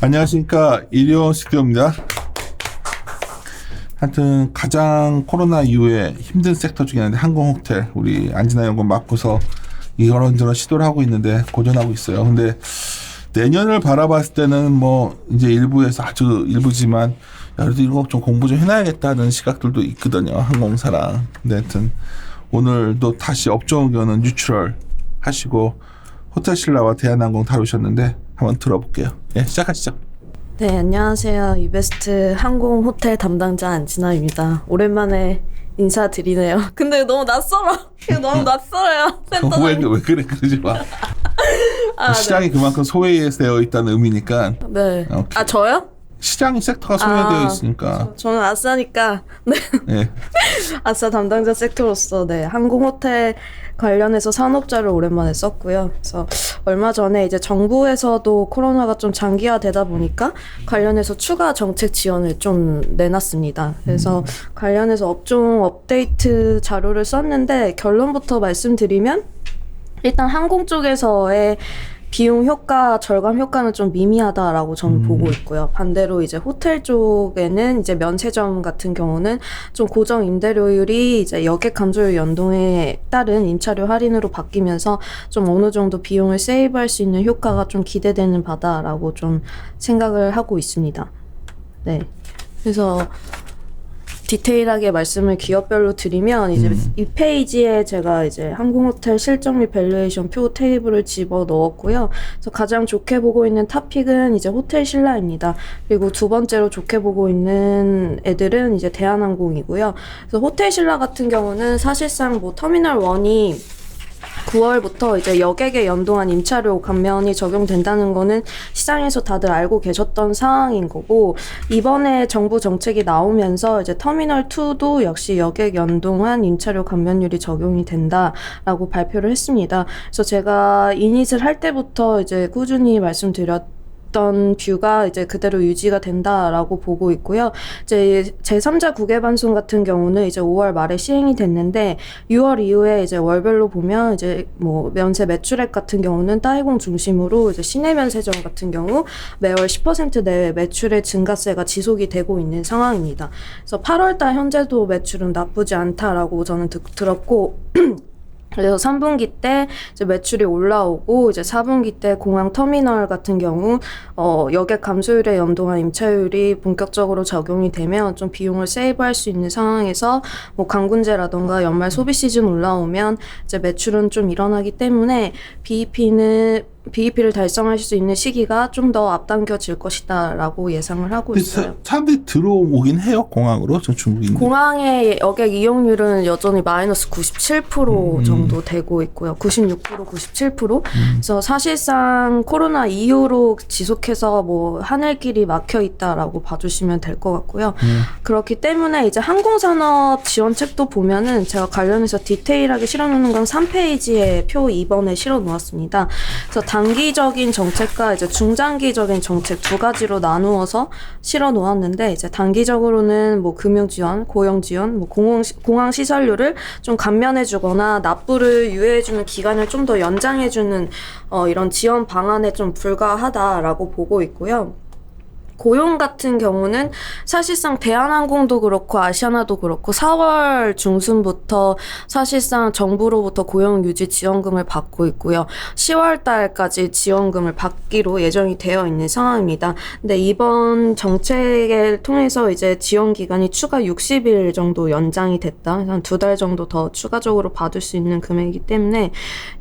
안녕하십니까 스튜디오입니다. 하여튼 가장 코로나 이후에 힘든 섹터 중에 하나인데 항공 호텔 우리 안진아 연구원 맡고서 이런저런 시도를 하고 있는데 고전하고 있어요. 근데 내년을 바라봤을 때는 뭐 이제 일부에서 아주 일부지만 야, 그래도 이거 좀 공부 좀 해놔야겠다는 시각들도 있거든요. 항공사랑. 근데 하여튼 오늘도 다시 업종 의견은 뉴트럴 하시고 호텔 신라와 대한항공 다루셨는데 한번 들어볼게요. 예, 시작하시죠. 네, 안녕하세요. 이베스트 항공 호텔 담당자 안진아입니다. 오랜만에 인사드리네요. 근데 너무 낯설어. 너무 낯설어요. 왜, 센터장님. 왜 그래 그러지 마. 아, 시장이 그만큼 소외되어 있다는 의미니까 네. 오케이. 아, 저요? 시장이 섹터가 소외되어 아, 있으니까 저 는 아싸니까. 네. 예. 아싸 담당자 섹터로서 네, 항공 호텔 관련해서 산업자를 오랜만에 썼고요. 그래서 얼마 전에 이제 정부에서도 코로나가 좀 장기화되다 보니까 관련해서 추가 정책 지원을 좀 내놨습니다. 그래서 관련해서 업종 업데이트 자료를 썼는데 결론부터 말씀드리면 일단 항공 쪽에서의 비용 효과 절감 효과는 좀 미미하다라고 저는 음. 보고 있고요. 반대로 이제 호텔 쪽에는 이제 면세점 같은 경우는 좀 고정 임대료율이 이제 여객 감소율 연동에 따른 임차료 할인으로 바뀌면서 좀 어느 정도 비용을 세이브할 수 있는 효과가 좀 기대되는 바다라고 좀 생각을 하고 있습니다. 네. 그래서 디테일하게 말씀을 기업별로 드리면 이제 이 페이지에 제가 이제 항공호텔 실적 및 밸류에이션 표 테이블을 집어 넣었고요. 그래서 가장 좋게 보고 있는 탑픽은 이제 호텔 신라입니다. 그리고 두 번째로 좋게 보고 있는 애들은 이제 대한항공이고요. 그래서 호텔 신라 같은 경우는 사실상 뭐 터미널 1이 9월부터 이제 여객에 연동한 임차료 감면이 적용된다는 거는 시장에서 다들 알고 계셨던 상황인 거고 이번에 정부 정책이 나오면서 이제 터미널 2도 역시 여객 연동한 임차료 감면율이 적용이 된다라고 발표를 했습니다. 그래서 제가 이닛을 할 때부터 이제 꾸준히 말씀드렸 던 뷰가 이제 그대로 유지가 된다라고 보고 있고요. 이제 제3자 국외 반송 같은 경우는 이제 5월 말에 시행이 됐는데 6월 이후에 이제 월별로 보면 이제 뭐 면세 매출액 같은 경우는 따이공 중심으로 이제 시내 면세점 같은 경우 매월 10% 내외 매출의 증가세가 지속이 되고 있는 상황입니다. 그래서 8월 달 현재도 매출은 나쁘지 않다라고 저는 듣, 들었고 그래서 3분기 때 이제 매출이 올라오고 이제 4분기 때 공항 터미널 같은 경우 어 여객 감소율에 연동한 임차율이 본격적으로 적용이 되면 좀 비용을 세이브할 수 있는 상황에서 뭐 관군제라던가 연말 소비 시즌 올라오면 이제 매출은 좀 일어나기 때문에 BEP는 BEP를 달성하실 수 있는 시기가 좀 더 앞당겨질 것이다라고 예상을 하고 있어요. 사, 사람들이 들어오긴 해요 공항으로 저 중국인. 공항의 여객 이용률은 여전히 마이너스 97% 음. 정도 되고 있고요. 96%, 97%. 그래서 사실상 코로나 이후로 지속해서 뭐 하늘길이 막혀 있다라고 봐주시면 될 것 같고요. 음. 그렇기 때문에 이제 항공산업 지원책도 보면은 제가 관련해서 디테일하게 실어놓는 건 3페이지에 표 2번에 실어놓았습니다. 그래서 단기적인 정책과 이제 중장기적인 정책 두 가지로 나누어서 실어 놓았는데 이제 단기적으로는 뭐 금융 지원, 고용 지원, 뭐 공항 공항 시설료를 좀 감면해 주거나 납부를 유예해 주는 기간을 좀 더 연장해 주는 어 이런 지원 방안에 좀 불과하다라고 보고 있고요. 고용 같은 경우는 사실상 대한항공도 그렇고 아시아나도 그렇고 4월 중순부터 사실상 정부로부터 고용 유지 지원금을 받고 있고요. 10월 달까지 지원금을 받기로 예정이 되어 있는 상황입니다. 근데 이번 정책을 통해서 이제 지원 기간이 추가 60일 정도 연장이 됐다. 한 두 달 정도 더 추가적으로 받을 수 있는 금액이기 때문에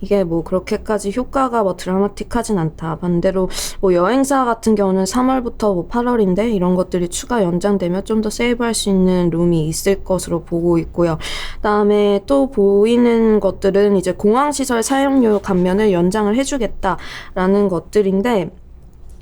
이게 뭐 그렇게까지 효과가 뭐 드라마틱하진 않다. 반대로 뭐 여행사 같은 경우는 3월부터 뭐 8월인데 이런 것들이 추가 연장되면 좀 더 세이브할 수 있는 룸이 있을 것으로 보고 있고요. 그다음에 또 보이는 것들은 이제 공항 시설 사용료 감면을 연장을 해주겠다라는 것들인데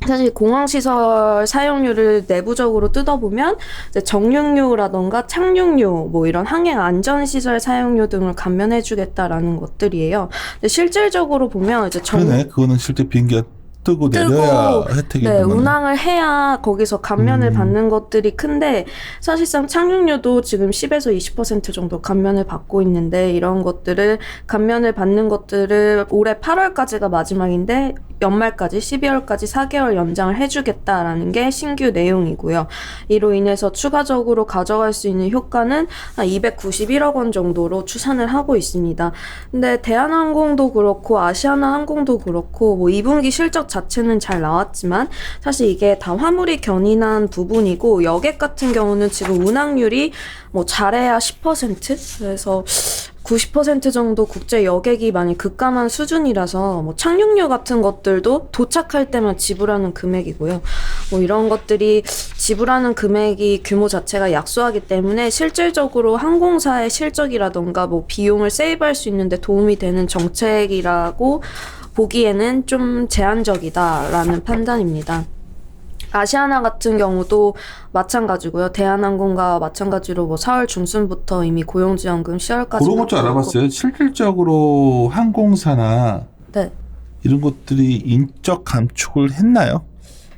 사실 공항시설 사용료를 내부적으로 뜯어보면 정육료라던가 착륙료, 뭐 이런 항행 안전시설 사용료 등을 감면해주겠다라는 것들이에요. 근데 실질적으로 보면 이제 정, 그러네 그거는 실제 비행기가 뜨고 내려야 혜택이 네. 운항을 해야 거기서 감면을 음. 받는 것들이 큰데 사실상 착륙료도 지금 10에서 20% 정도 감면을 받고 있는데 이런 것들을 감면을 받는 것들을 올해 8월까지가 마지막인데 연말까지 12월까지 4개월 연장을 해주겠다라는 게 신규 내용이고요. 이로 인해서 추가적으로 가져갈 수 있는 효과는 한 291억 원 정도로 추산을 하고 있습니다. 근데 대한항공도 그렇고 아시아나 항공도 그렇고 뭐 2분기 실적 자 체는 잘 나왔지만 사실 이게 다 화물이 견인한 부분이고 여객 같은 경우는 지금 운항률이 뭐 잘해야 10% 그래서 90% 정도 국제 여객이 많이 급감한 수준이라서 뭐 착륙료 같은 것들도 도착할 때만 지불하는 금액이고요. 뭐 이런 것들이 지불하는 금액이 규모 자체가 약소하기 때문에 실질적으로 항공사의 실적이라던가 뭐 비용을 세이브할 수 있는데 도움이 되는 정책이라고 보기에는 좀 제한적이다라는 판단입니다. 아시아나 같은 경우도 마찬가지고요. 대한항공과 마찬가지로 뭐 4월 중순부터 이미 고용지원금 10월까지 그런 것좀 알아봤어요. 실질적으로 항공사나 네. 이런 것들이 인적 감축을 했나요?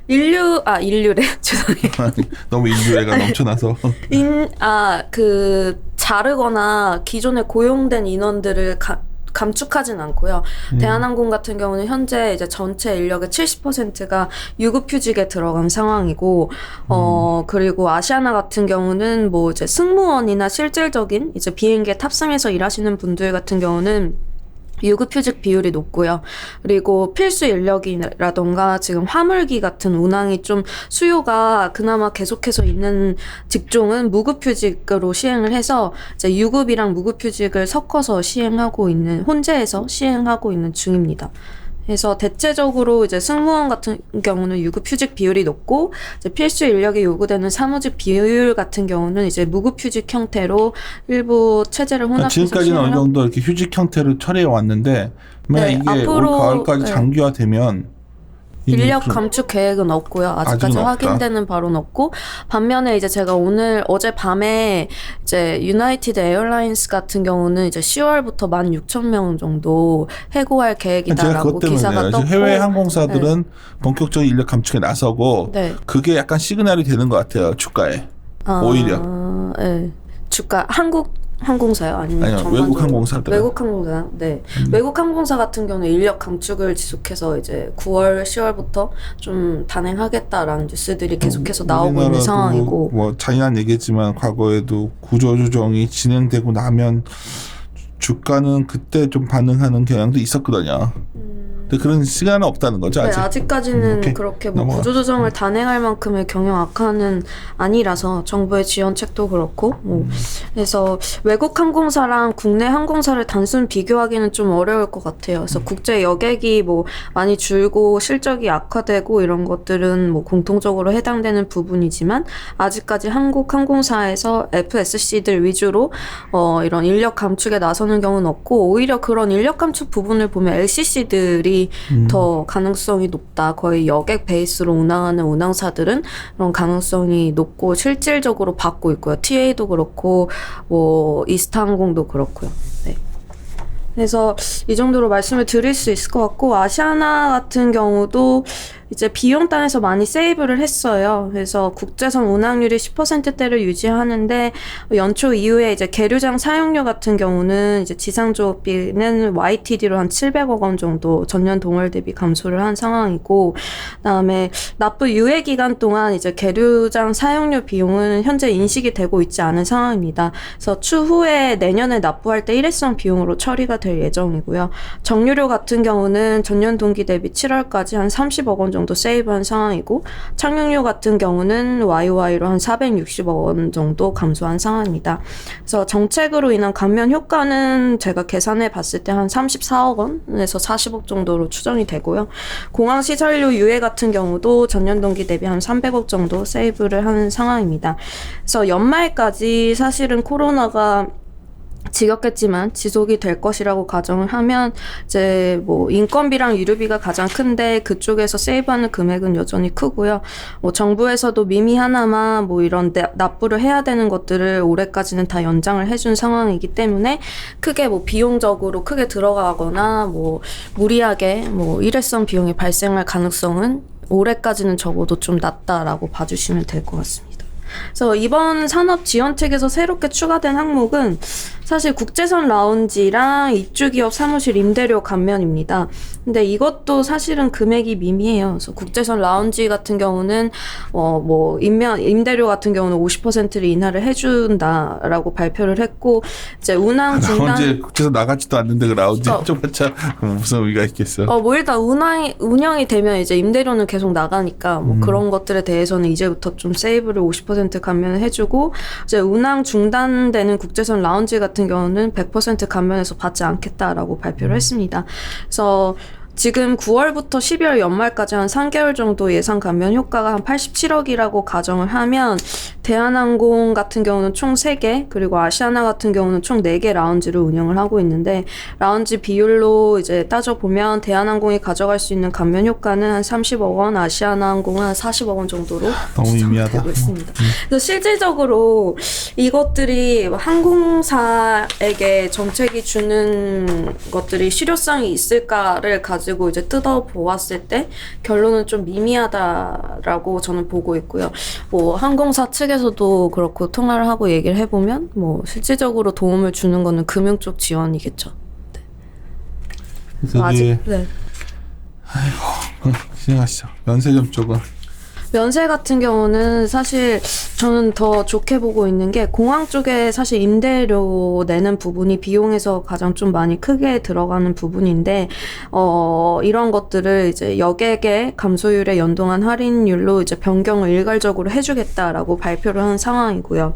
인류 아 인류래 죄송해요. 너무 인류애가 넘쳐나서 인아그 자르거나 기존에 고용된 인원들을 가, 감축하진 않고요. 음. 대한항공 같은 경우는 현재 이제 전체 인력의 70%가 유급 휴직에 들어간 상황이고, 어 그리고 아시아나 같은 경우는 뭐 이제 승무원이나 실질적인 이제 비행기에 탑승해서 일하시는 분들 같은 경우는 유급휴직 비율이 높고요. 그리고 필수 인력이라던가 지금 화물기 같은 운항이 좀 수요가 그나마 계속해서 있는 직종은 무급휴직으로 시행을 해서 이제 유급이랑 무급휴직을 섞어서 시행하고 있는 혼재해서 시행하고 있는 중입니다. 그래서 대체적으로 이제 승무원 같은 경우는 유급 휴직 비율이 높고 이제 필수 인력이 요구되는 사무직 비율 같은 경우는 이제 무급 휴직 형태로 일부 체제를 그러니까 혼합해서 지금까지는 어느 정도 이렇게 휴직 형태로 처리해 왔는데 만약 네, 이게 앞으로, 올 가을까지 네. 장기화되면 인력 감축 계획은 없고요. 아직까지 아직은 없다. 확인되는 바로는 없고 반면에 이제 제가 오늘 어제 밤에 이제 유나이티드 에어라인스 같은 경우는 이제 10월부터 16,000명 정도 해고할 제가 계획이다라고 그것 때문에 기사가 떴고 해외 항공사들은 본격적인 인력 감축에 나서고 네. 그게 약간 시그널이 되는 것 같아요 주가에 오히려. 네. 주가 한국 항공사요? 아니면 아니요, 전반적으로? 외국 항공사들. 외국 항공사. 네. 음. 외국 항공사 같은 경우는 인력 감축을 지속해서 이제 9월, 10월부터 좀 단행하겠다라는 뉴스들이 계속해서 나오고 있는 우리나라도 상황이고. 뭐 잔인한 얘기지만 과거에도 구조조정이 진행되고 나면 주가는 그때 좀 반응하는 경향도 있었거든요. 근데 그런 시간은 없다는 거죠 네, 아직. 아직까지는 음. 그렇게 뭐 넘어가. 구조조정을 단행할 만큼의 경영 악화는 아니라서 정부의 지원책도 그렇고 뭐 그래서 외국 항공사랑 국내 항공사를 단순 비교하기는 좀 어려울 것 같아요. 그래서 국제 여객이 뭐 많이 줄고 실적이 악화되고 이런 것들은 뭐 공통적으로 해당되는 부분이지만 아직까지 한국 항공사에서 FSC들 위주로 어 이런 인력 감축에 나서는 경우는 없고 오히려 그런 인력 감축 부분을 보면 LCC들이 음. 더 가능성이 높다. 거의 여객 베이스로 운항하는 운항사들은 그런 가능성이 높고 실질적으로 받고 있고요. TA도 그렇고 뭐 이스타항공도 그렇고요. 네. 그래서 이 정도로 말씀을 드릴 수 있을 것 같고 아시아나 같은 경우도 이제 비용 단에서 많이 세이브를 했어요. 그래서 국제선 운항률이 10%대를 유지하는데 연초 이후에 이제 계류장 사용료 같은 경우는 이제 지상조업비는 YTD로 한 700억 원 정도 전년 동월 대비 감소를 한 상황이고 그다음에 납부 유예 기간 동안 이제 계류장 사용료 비용은 현재 인식이 되고 있지 않은 상황입니다. 그래서 추후에 내년에 납부할 때 일회성 비용으로 처리가 될 예정이고요. 정유료 같은 경우는 전년 동기 대비 7월까지 한 30억 원 정도 세이브한 상황이고 착륙료 같은 경우는 YY로 한 460억 원 정도 감소한 상황입니다. 그래서 정책으로 인한 감면 효과는 제가 계산해 봤을 때 한 34억 원에서 40억 정도로 추정이 되고요. 공항 시설료 유예 같은 경우도 전년 동기 대비 한 300억 정도 세이브를 하는 상황입니다. 그래서 연말까지 사실은 코로나가 지겹겠지만 지속이 될 것이라고 가정을 하면 이제 뭐 인건비랑 유류비가 가장 큰데 그쪽에서 세이브하는 금액은 여전히 크고요. 뭐 정부에서도 미미 하나마 뭐 이런 납- 납부를 해야 되는 것들을 올해까지는 다 연장을 해준 상황이기 때문에 크게 뭐 비용적으로 크게 들어가거나 뭐 무리하게 뭐 일회성 비용이 발생할 가능성은 올해까지는 적어도 좀 낮다라고 봐주시면 될 것 같습니다. 그래서 이번 산업 지원책에서 새롭게 추가된 항목은 사실 국제선 라운지랑 입주기업 사무실 임대료 감면입니다. 근데 이것도 사실은 금액이 미미해요. 그래서 국제선 라운지 같은 경우는 어 뭐 임면 임대료 같은 경우는 50%를 인하를 해준다라고 발표를 했고 이제 운항 중단 라운지 국제에서 나가지도 않는데 그 라운지 어. 해줘봤자 무슨 의미가 있겠어. 어, 뭐 일단 운항이, 운영이 되면 이제 임대료는 계속 나가니까 뭐 그런 것들에 대해서는 이제부터 좀 세이브를 50% 감면을 해주고 이제 운항 중단되는 국제선 라운지 같은 경우는 100% 감면해서 받지 않겠다라고 발표를 했습니다. 그래서 지금 9월부터 12월 연말까지 한 3개월 정도 예상 감면 효과가 한 87억이라고 가정을 하면 대한항공 같은 경우는 총 3개 그리고 아시아나 같은 경우는 총 4개 라운지를 운영을 하고 있는데 라운지 비율로 이제 따져보면 대한항공이 가져갈 수 있는 감면 효과는 한 30억 원, 아시아나항공은 한 40억 원 정도로 너무 미미하다. 되고 있습니다. 그래서 실질적으로 이것들이 항공사에게 정책이 주는 것들이 실효성이 있을까를 가 지고 이제 뜯어 보았을 때 결론은 좀 미미하다라고 저는 보고 있고요. 뭐 항공사 측에서도 그렇고 통화를 하고 얘기를 해보면 뭐 실질적으로 도움을 주는 거는 금융 쪽 지원이겠죠. 그래서 아직 네. 어, 진행하시죠. 면세점 쪽은 면세 같은 경우는 사실 저는 더 좋게 보고 있는 게 공항 쪽에 사실 임대료 내는 부분이 비용에서 가장 좀 많이 크게 들어가는 부분인데 어 이런 것들을 이제 여객의 감소율에 연동한 할인율로 이제 변경을 일괄적으로 해주겠다라고 발표를 한 상황이고요.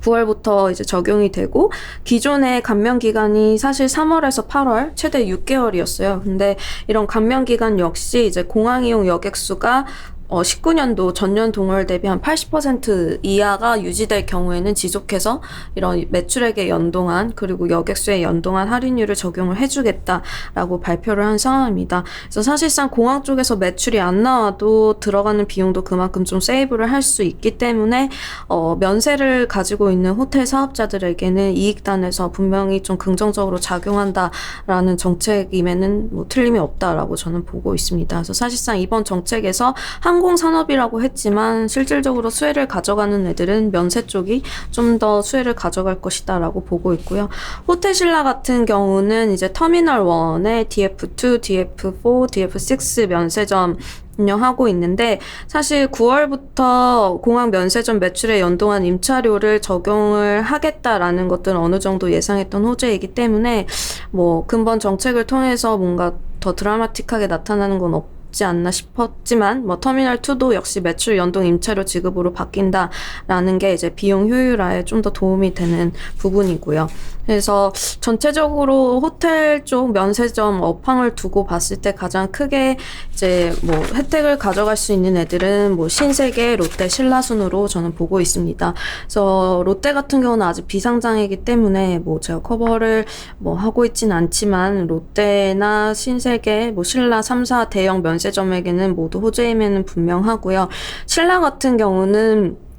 9월부터 이제 적용이 되고 기존의 감면 기간이 사실 3월에서 8월 최대 6개월이었어요. 근데 이런 감면 기간 역시 이제 공항 이용 여객 수가 어, 19년도 전년 동월 대비 한 80% 이하가 유지될 경우에는 지속해서 이런 매출액에 연동한 그리고 여객수에 연동한 할인율을 적용을 해주겠다라고 발표를 한 상황입니다. 그래서 사실상 공항 쪽에서 매출이 안 나와도 들어가는 비용도 그만큼 좀 세이브를 할 수 있기 때문에 어, 면세를 가지고 있는 호텔 사업자들에게는 이익단에서 분명히 좀 긍정적으로 작용한다라는 정책임에는 뭐 틀림이 없다라고 저는 보고 있습니다. 그래서 사실상 이번 정책에서 항공산업이라고 했지만 실질적으로 수혜를 가져가는 애들은 면세 쪽이 좀 더 수혜를 가져갈 것이다라고 보고 있고요. 호텔 신라 같은 경우는 이제 터미널 1에 DF2, DF4, DF6 면세점 운영하고 있는데 사실 9월부터 공항 면세점 매출에 연동한 임차료를 적용을 하겠다라는 것들은 어느 정도 예상했던 호재이기 때문에 뭐 근본 정책을 통해서 뭔가 더 드라마틱하게 나타나는 건 없 지 않나 싶었지만 뭐 터미널 2도 역시 매출 연동 임차료 지급으로 바뀐다라는 게 이제 비용 효율화에 좀 더 도움이 되는 부분이고요. 그래서 전체적으로 호텔 쪽 면세점 업황을 두고 봤을 때 가장 크게 이제 뭐 혜택을 가져갈 수 있는 애들은 뭐 신세계, 롯데, 신라 순으로 저는 보고 있습니다. 그래서 롯데 같은 경우는 아직 비상장이기 때문에 뭐 제가 커버를 뭐 하고 있진 않지만 롯데나 신세계, 뭐 신라 3사 대형 면세 점에게는 모두 호재임에는 분명하고요. 신라 같은 경우는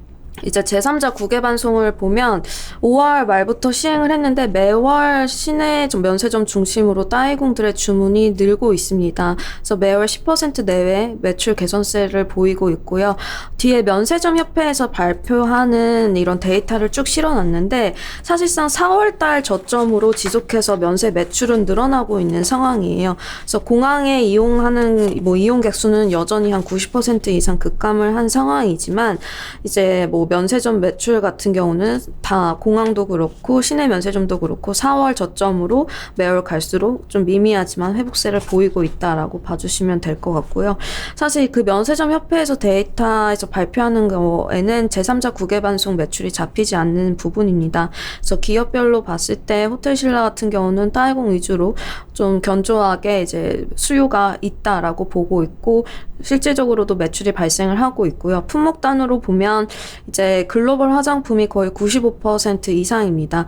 이제 제3자 국외 반송을 보면 5월 말부터 시행을 했는데 매월 시내 좀 면세점 중심으로 따이공들의 주문이 늘고 있습니다. 그래서 매월 10% 내외 매출 개선세를 보이고 있고요. 뒤에 면세점 협회에서 발표하는 이런 데이터를 쭉 실어놨는데 사실상 4월 달 저점으로 지속해서 면세 매출은 늘어나고 있는 상황이에요. 그래서 공항에 이용하는 뭐 이용객 수는 여전히 한 90% 이상 급감을 한 상황이지만 이제 뭐 면세점 매출 같은 경우는 다 공항도 그렇고 시내 면세점도 그렇고 4월 저점으로 매월 갈수록 좀 미미하지만 회복세를 보이고 있다라고 봐주시면 될 것 같고요. 사실 그 면세점 협회에서 데이터에서 발표하는 거에는 제3자 국외 반송 매출이 잡히지 않는 부분입니다. 그래서 기업별로 봤을 때 호텔 신라 같은 경우는 따이공 위주로 좀 견조하게 이제 수요가 있다라고 보고 있고 실질적으로도 매출이 발생을 하고 있고요. 품목 단으로 보면 이제 글로벌 화장품이 거의 95% 이상입니다.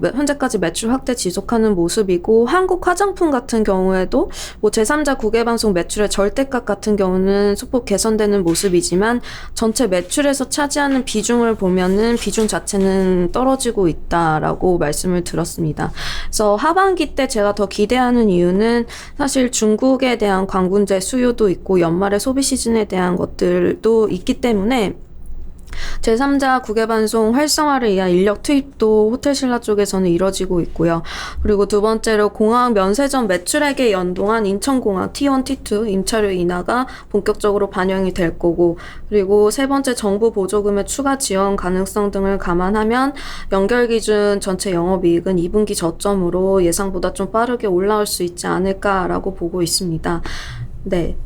매- 현재까지 매출 확대 지속하는 모습이고 한국 화장품 같은 경우에도 뭐 제3자 국외방송 매출의 절대값 같은 경우는 소폭 개선되는 모습이지만 전체 매출에서 차지하는 비중을 보면은 비중 자체는 떨어지고 있다라고 말씀을 들었습니다. 그래서 하반기 때 제가 더 기대하는 이유는 사실 중국에 대한 관군제 수요도 있고 연말에 소비 시즌에 대한 것들도 있기 때문에 제3자 국외방송 활성화를 위한 인력 투입도 호텔 신라 쪽에서는 이뤄지고 있고요. 그리고 두 번째로 공항 면세점 매출액에 연동한 인천공항 T1, T2 임차료 인하가 본격적으로 반영이 될 거고 그리고 세 번째 정부 보조금의 추가 지원 가능성 등을 감안하면 연결 기준 전체 영업이익은 2분기 저점으로 예상보다 좀 빠르게 올라올 수 있지 않을까라고 보고 있습니다. 네.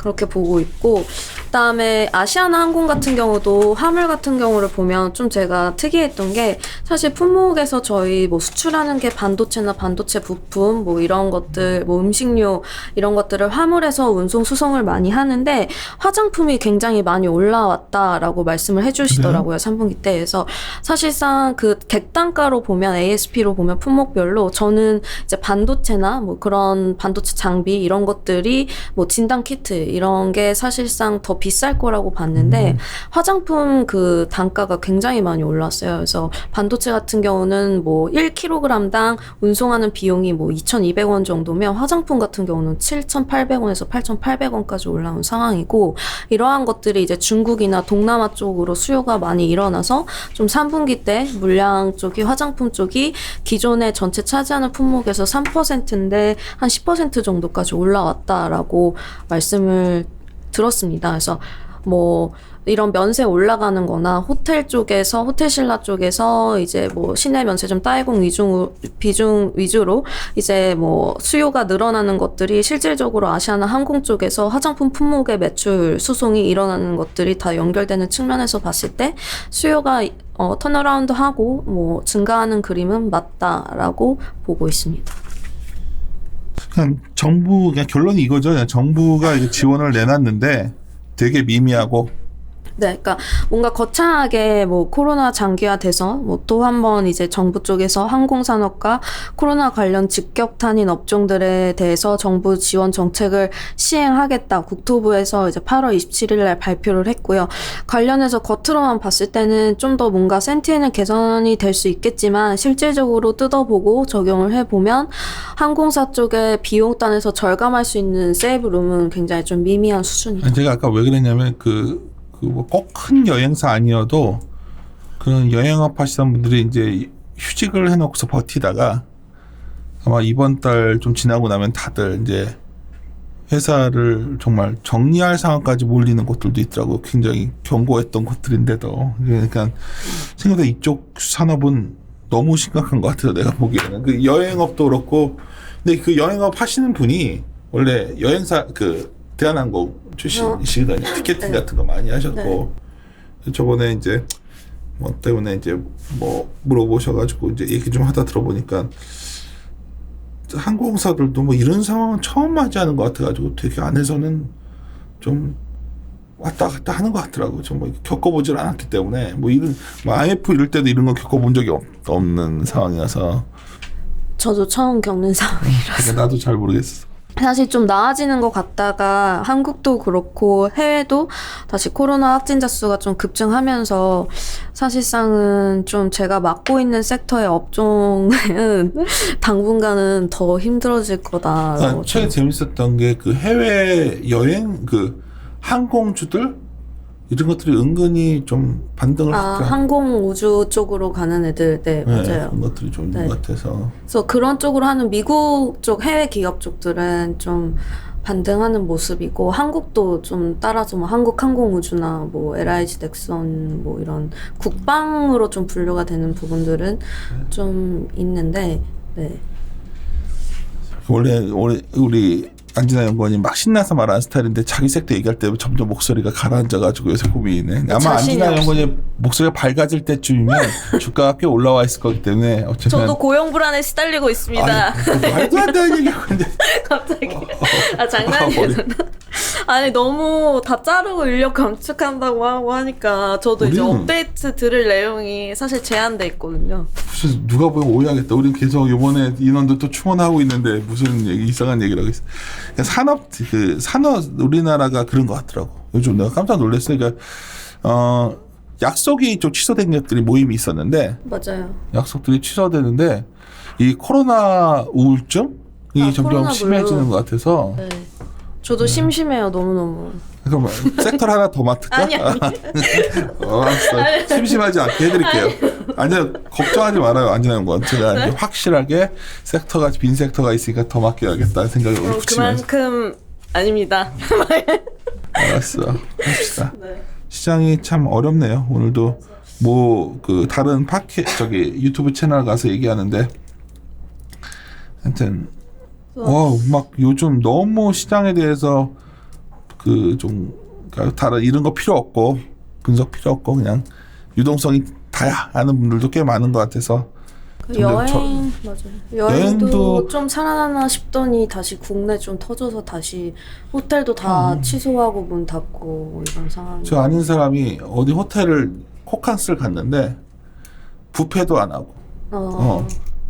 그렇게 보고 있고 그다음에 아시아나 항공 같은 경우도 화물 같은 경우를 보면 좀 제가 특이했던 게 사실 품목에서 저희 뭐 수출하는 게 반도체나 반도체 부품 뭐 이런 것들 뭐 음식료 이런 것들을 화물에서 운송 수송을 많이 하는데 화장품이 굉장히 많이 올라왔다라고 말씀을 해주시더라고요 3분기 때. 그래서 사실상 그 객단가로 보면 ASP로 보면 품목별로 저는 이제 반도체나 뭐 그런 반도체 장비 이런 것들이 뭐 진단 키트 이런 게 사실상 더 비쌀 거라고 봤는데 화장품 그 단가가 굉장히 많이 올랐어요. 그래서 반도체 같은 경우는 뭐 1kg당 운송하는 비용이 뭐 2,200원 정도면 화장품 같은 경우는 7,800원에서 8,800원까지 올라온 상황이고 이러한 것들이 이제 중국이나 동남아 쪽으로 수요가 많이 일어나서 좀 3분기 때 물량 쪽이 화장품 쪽이 기존의 전체 차지하는 품목에서 3%인데 한 10% 정도까지 올라왔다라고 말씀을 들었습니다. 그래서 뭐 이런 면세 올라가는 거나 호텔 쪽에서 호텔 신라 쪽에서 이제 뭐 시내 면세점 따이공 위중 비중 위주로 이제 뭐 수요가 늘어나는 것들이 실질적으로 아시아나 항공 쪽에서 화장품 품목의 매출 수송이 일어나는 것들이 다 연결되는 측면에서 봤을 때 수요가 어, 턴어라운드 하고 뭐 증가하는 그림은 맞다라고 보고 있습니다. 그냥 정부 그냥 결론이 이거죠. 그냥 정부가 지원을 내놨는데 되게 미미하고 네, 그러니까 뭔가 거창하게 뭐 코로나 장기화돼서 뭐 또 한 번 이제 정부 쪽에서 항공산업과 코로나 관련 직격탄인 업종들에 대해서 정부 지원 정책을 시행하겠다 국토부에서 이제 8월 27일 날 발표를 했고요. 관련해서 겉으로만 봤을 때는 좀 더 뭔가 센티는 개선이 될 수 있겠지만 실질적으로 뜯어보고 적용을 해보면 항공사 쪽의 비용단에서 절감할 수 있는 세이브룸은 굉장히 좀 미미한. 아니, 제가 아까 왜 그랬냐면 그 그뭐꼭큰 여행사 아니어도 그런 여행업 하시던 분들이 이제 휴직을 해놓고서 버티다가 아마 이번 달 좀 지나고 나면 다들 이제 회사를 정말 정리할 상황까지 몰리는 곳들도 있더라고요. 굉장히 견고했던 곳들인데도 그러니까 생각보다 이쪽 산업은 너무 심각한 것 같아요. 내가 보기에는 그 여행업도 그렇고 근데 그 여행업 하시는 분이 원래 여행사 그 대한항공 출신이시거든요. 티켓팅 같은 거 많이 하셨고 저번에 이제 뭐 때문에 이제 뭐 물어보셔가지고 이제 얘기 좀 하다 들어보니까 항공사들도 뭐 이런 상황은 처음 맞이하는 것 같아가지고 되게 안에서는 좀 왔다 갔다 하는 것 같더라고요. 정말 겪어보질 않았기 때문에 뭐 이런 뭐 IF 이럴 때도 이런 거 겪어본 적이 없, 없는 상황이라서 저도 처음 겪는 상황이라. 그러니까 나도 잘 모르겠어. 사실 좀 나아지는 것 같다가 한국도 그렇고 해외도 다시 코로나 확진자 수가 좀 급증하면서 사실상은 좀 제가 맡고 있는 섹터의 업종은 당분간은 더 힘들어질 거다라고 아, 최근 재밌었던 게 그 해외 여행 그 항공주들 이런 것들이 은근히 좀 반등을 아. 항공 우주 쪽으로 가는 애들, 네, 네, 맞아요. 그런 것들이 좀 있는 네. 것 같아서 그래서 그런 쪽으로 하는 미국 쪽 해외 기업 쪽들은 좀 반등하는 모습이고 한국도 좀 따라서 뭐 한국항공우주나 뭐 LIG 넥선 뭐 이런 국방으로 좀 분류가 되는 부분들은 좀 있는데 네. 원래 우리, 우리 안진아 연구원이 막 신나서 말하는 스타일인데 자기 섹터 얘기할 때 점점 목소리가 가라앉아가지고 요새 고민이네. 아마 자신이 안진아. 연구원이 목소리가 밝아질 때쯤이면 주가가 꽤 올라와 있을 거기 때문에 어쩌면 저도 고용 불안에 시달리고 있습니다. 아니, 말도 안 되는 얘기하고 근데 갑자기 아 아, 장난이에요. 아니 너무 다 자르고 인력 감축한다고 하고 하니까 저도 이제 업데이트 들을 내용이 사실 제한돼 있거든요. 무슨 누가 보면 오해하겠다. 우린 계속 이번에 인원도 또 충원하고 있는데 무슨 얘기 이상한 얘기를 하고 있어. 그러니까 산업 그 산업 우리나라가 그런 것 같더라고. 요즘 내가 깜짝 놀랐어요. 그러니까 어 약속이 좀 취소된 것들이 모임이 있었는데 맞아요. 약속들이 취소되는데 이 코로나 우울증이 아, 점점 코로나 심해지는. 것 같아서 네. 저도 심심해요 너무 너무. 그럼 섹터 하나 더 맡을까? 아니 아니. 어, 알았어. 심심하지 않게 해드릴게요. 아니 요, 걱정하지 말아요. 안진아 연구원. 제가 네? 이제 확실하게 섹터가, 빈 섹터가 있으니까 더 맡겨야겠다는 생각을 어, 붙이면서. 그만큼 아닙니다. 알았어. 합시다. 네. 시장이 참 어렵네요. 오늘도 뭐, 그, 다른 팟캐, 저기, 유튜브 채널 가서 얘기하는데, 하여튼, 어, 막 요즘 너무 시장에 대해서 그 좀, 그러니까 다른 이런 거 필요 없고, 분석 필요 없고, 그냥 유동성이 다야 하는 분들도 꽤 많은 것 같아서, 그 여행 맞아요. 여행도 여행도- 좀 살아나나 싶더니 다시 국내 좀 터져서 다시 호텔도 다 취소하고 문 닫고 이런 상황. 음. 저 아는 사람이 어디 호텔을 코캉스를 갔는데, 부페도 안 하고, 어. 어,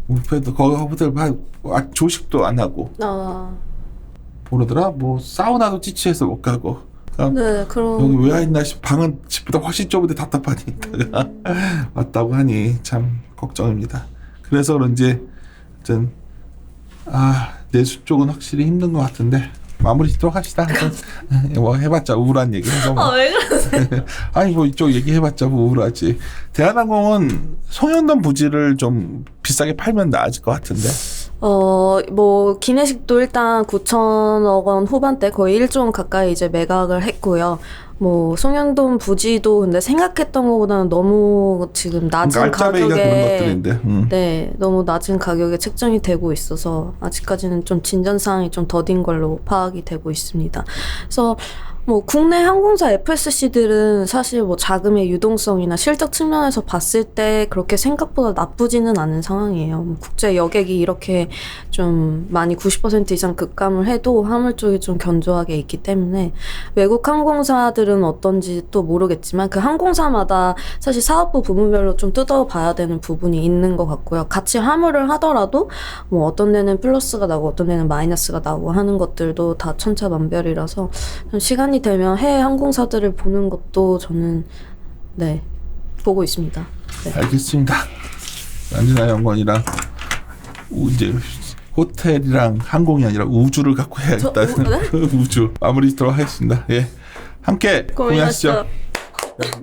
부페도, 거기 호텔 바- 아, 조식도 안 하고, 아. 모르더라? 뭐, 사우나도 찌치해서 못 가고, 그러니까 네, 그럼 여기 왜 왔나 싶 방은 집보다 훨씬 좁은데 답답하니까 왔다고 하니 참 걱정입니다. 그래서 그런지 하여튼 아 내수 쪽은 확실히 힘든 것 같은데 마무리 짓도록 합시다. 뭐 해봤자 우울한 얘기 해서 뭐. 아, 왜 그러세요? 아니 뭐 이쪽 얘기해봤자 뭐 우울하지. 대한항공은 송현동 부지를 좀 비싸게 팔면 나아질 것 같은데. 어, 뭐, 기내식도 일단 9천억 원 후반대 거의 1조 원 가까이 이제 매각을 했고요. 뭐, 송현동 부지도 근데 생각했던 것보다는 너무 지금 낮은 알짜배기가 그런 가격에 것들인데. 음. 네, 너무 낮은 가격에 책정이 되고 있어서 아직까지는 좀 진전사항이 좀 더딘 걸로 파악이 되고 있습니다. 그래서 뭐 국내 항공사 FSC들은 사실 뭐 자금의 유동성이나 실적 측면에서 봤을 때 그렇게 생각보다 나쁘지는 않은 상황이에요. 뭐 국제 여객이 이렇게 좀 많이 90% 이상 급감을 해도 화물 쪽이 좀 견조하게 있기 때문에 외국 항공사들은 어떤지 또 모르겠지만 그 항공사마다 사실 사업부 부분별로 좀 뜯어봐야 되는 부분이 있는 것 같고요. 같이 화물을 하더라도 뭐 어떤 데는 플러스가 나고 어떤 데는 마이너스가 나고 하는 것들도 다 천차만별이라서 좀 시간이 되면 해외 항공사들을 보는 것도 저는 네 보고 있습니다. 네. 알겠습니다. 안진아 연구원이랑 우- 이제 호텔이랑 항공이 아니라 우주를 갖고 해야겠다. 저 우- 네? 우주 마무리 짓도록 하겠습니다. 예, 함께 고민하시죠. 고민하시죠.